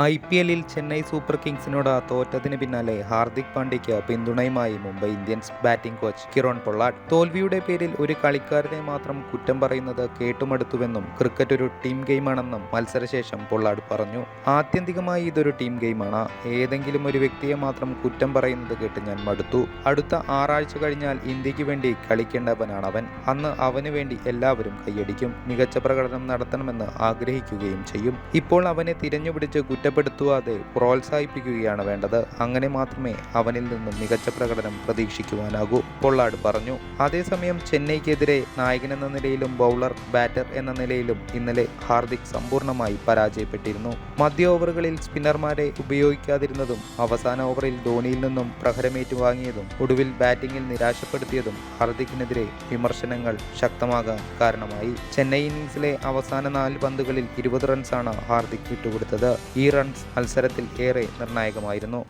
I P എല്ലിൽ Chennai super കിങ്സിനോട് തോറ്റതിന് പിന്നാലെ ഹാർദിക് പാണ്ഡ്യയ്ക്ക് പിന്തുണയുമായി Mumbai Indians batting coach Kieron Pollard തോൽവിയുടെ പേരിൽ ഒരു കളിക്കാരനെ മാത്രം കുറ്റം പറയുന്നത് കേട്ടുമടുത്തുവെന്നും ക്രിക്കറ്റ് ഒരു ടീം ഗെയിമാണെന്നും മത്സരശേഷം പൊള്ളാഡ് പറഞ്ഞു. ആത്യന്തികമായി ഇതൊരു ടീം ഗെയിമാണ്. ഏതെങ്കിലും ഒരു വ്യക്തിയെ മാത്രം കുറ്റം പറയുന്നത് കേട്ട് ഞാൻ മടുത്തു. അടുത്ത ആറാഴ്ച കഴിഞ്ഞാൽ ഇന്ത്യയ്ക്ക് വേണ്ടി കളിക്കേണ്ടവനാണ് അവൻ. അന്ന് അവന് വേണ്ടി എല്ലാവരും കൈയടിക്കും. മികച്ച പ്രകടനം നടത്തണമെന്ന് ആഗ്രഹിക്കുകയും ചെയ്യും. ഇപ്പോൾ അവനെ തിരഞ്ഞുപിടിച്ച് കുറ്റപ്പെടുത്തുവാതെ പ്രോത്സാഹിപ്പിക്കുകയാണ് വേണ്ടത്. അങ്ങനെ മാത്രമേ അവനിൽ നിന്നും മികച്ച പ്രകടനം പ്രതീക്ഷിക്കുവാനാകൂ. പൊള്ളാട് പറഞ്ഞു. അതേസമയം ചെന്നൈക്കെതിരെ നായകൻ എന്ന നിലയിലും ബൗളർ ബാറ്റർ എന്ന നിലയിലും ഇന്നലെ ഹാർദിക് സമ്പൂർണമായി പരാജയപ്പെട്ടിരുന്നു. മധ്യ ഓവറുകളിൽ സ്പിന്നർമാരെ ഉപയോഗിക്കാതിരുന്നതും അവസാന ഓവറിൽ ധോണിയിൽ നിന്നും പ്രഹരമേറ്റു വാങ്ങിയതും ഒടുവിൽ ബാറ്റിംഗിൽ നിരാശപ്പെടുത്തിയതും ഹാർദിക്കിനെതിരെ വിമർശനങ്ങൾ ശക്തമാകാൻ കാരണമായി. ചെന്നൈ ഇന്നിംഗ്സിലെ അവസാന നാല് പന്തുകളിൽ ഇരുപത് റൺസാണ് ഹാർദിക് വിട്ടുകൊടുത്തത്. ഈ റൺസ് മത്സരത്തിൽ ഏറെ നിർണായകമായിരുന്നു.